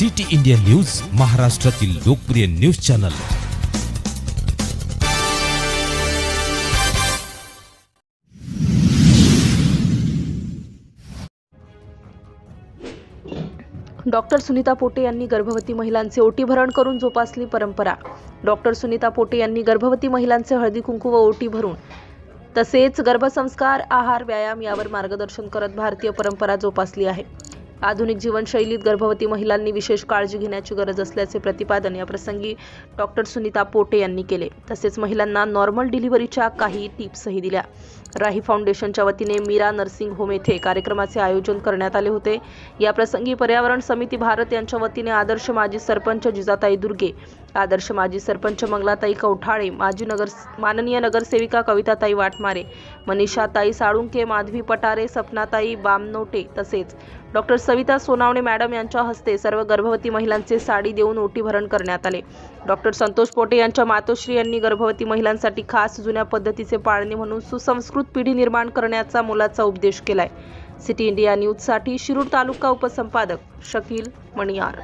City India news महाराष्ट्रातील लोकप्रिय news channel. Doctor Sunita Pote यांनी गर्भवती महिलांचे ओटी भरण करून जोपासली परंपरा. डॉक्टर सुनीता पोटे यांनी गर्भवती महिलांचे हळदी कुंकू व ओटी भरून तसेच गर्भसंस्कार आहार व्यायाम यावर मार्गदर्शन करत भारतीय परंपरा जोपासली आहे. आधुनिक जीवनशैलीत गर्भवती महिलांनी विशेष काळजी घेण्याची गरज असल्याचे प्रतिपादन या प्रसंगी डॉक्टर सुनीता पोटे यांनी केले. तसेच महिलांना नॉर्मल डिलिव्हरीच्या काही टिप्सही दिल्या. राही फाउंडेशनच्या वतीने मीरा नर्सिंग होम येथे कार्यक्रमाचे आयोजन करण्यात आले होते. या प्रसंगी पर्यावरण समिती भारत यांच्या वतीने आदर्श माजी सरपंच जिजाताई दुर्गे आदर्श माजी सरपंच मंगलाताई कवठाळे माजी नगर माननीय नगरसेविका कविताताई वाटमारे मनीषाताई साळुंके माधवी पटारे सपनाताई बामनोटे तसेच डॉक्टर सविता सोनावणे मॅडम यांच्या हस्ते सर्व गर्भवती महिलांचे साडी देऊन ओटी भरण करण्यात आले. डॉक्टर संतोष पोटे यांच्या मातोश्री यांनी गर्भवती महिलांसाठी खास जुन्या पद्धतीचे पाळणे म्हणून सुसंस्कृत पिढी निर्माण करण्याचा मोलाचा उपदेश केलाय. सिटी इंडिया न्यूजसाठी शिरूर तालुका उपसंपादक शकील मणियार.